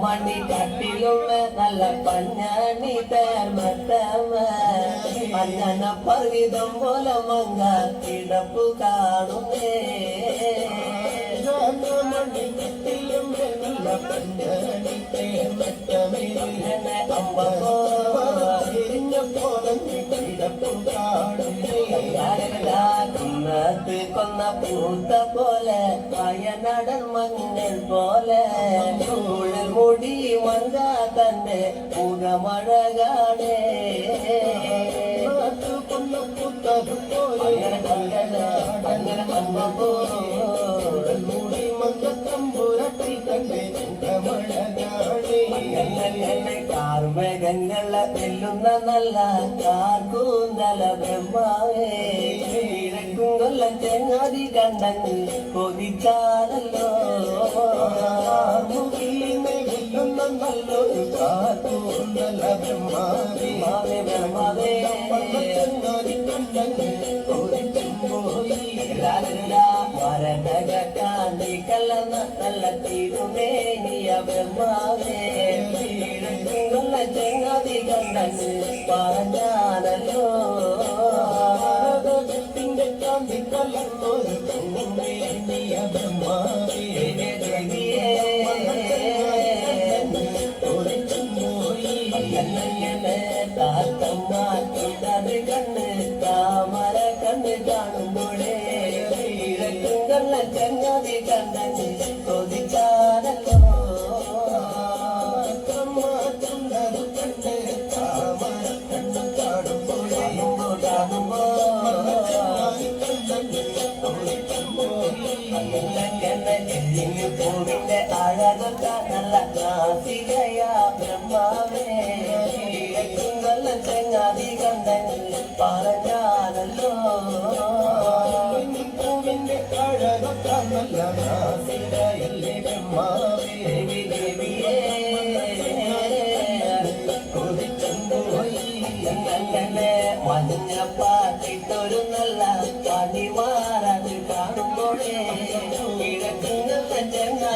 மணி கட்டிலும் நல்ல பஞ்சாணி தயார் மத்தவ மஞ்சன பர்விதம் போல மங்க கிடப்பு காணுமே மணி கட்டிலும் நல்ல பஞ்சாணி தயார் மத்தமே அம்பகோ കൊന്ന പൂത്ത പോലെ വയനടൻ മഞ്ഞൾ പോലെ. ചൂഴൽ മുടി മങ്ക തന്റെ അമ്മ മുടി മങ്ക തമ്പുരട്ടി തന്റെ മുഖമഴ കാണേ കാർമേഘങ്ങളെ തെല്ലുന്ന നല്ല കാർക്കൂന്തല ബ്രഹ്മാവേ. ചെങ്ങാതി കണ്ടങ്ങ് കൊതിച്ചാലല്ലോ. നല്ലൊരു കാർക്കൂന്തല ബ്രഹ്മാവേ. ബ്രഹ്മാവേ ചെങ്ങാതി കണ്ടങ്ങ് കൊതിച്ചുമ്പോയി വരടക കലർന്ന നല്ല തിരുമേനിയ ബ്രഹ്മാവേ. ചെങ്ങാതി കണ്ടങ്ങ് പറഞ്ഞാനല്ലോ താമര കണ്ണ് കാണുമ്പോഴേ കിഴക്കുള്ള നല്ല നാസികയാ ബ്രഹ്മാവേ. നല്ല ചെങ്ങാതി കണ്ടെങ്കിൽ പറഞ്ഞാലല്ലോ. പൂവിന്റെ അഴകൊക്ക നല്ല നാസികയല്ലേ ബ്രഹ്മാവേ. ദേവി ദേവിയേ കൊതിച്ചുപോയി അങ്ങനെ മഞ്ഞ പാട്ടിട്ടൊരു നല്ല പണിമാറത്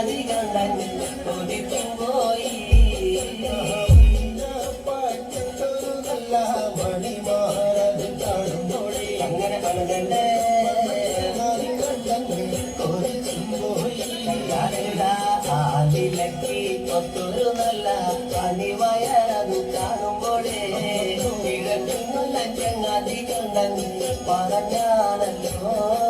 കടലിൽ കൊടിക്കുമ്പോയി അങ്ങനെ കണ്ടേ ആദിലക്കി ഒത്തൊരു നല്ല പണിവയറതു കാണുമ്പോഴേ. കിഴക്കുന്നുള്ള ചങ്ങാതി കണ്ടെങ്കിൽ പറഞ്ഞാണല്ലോ.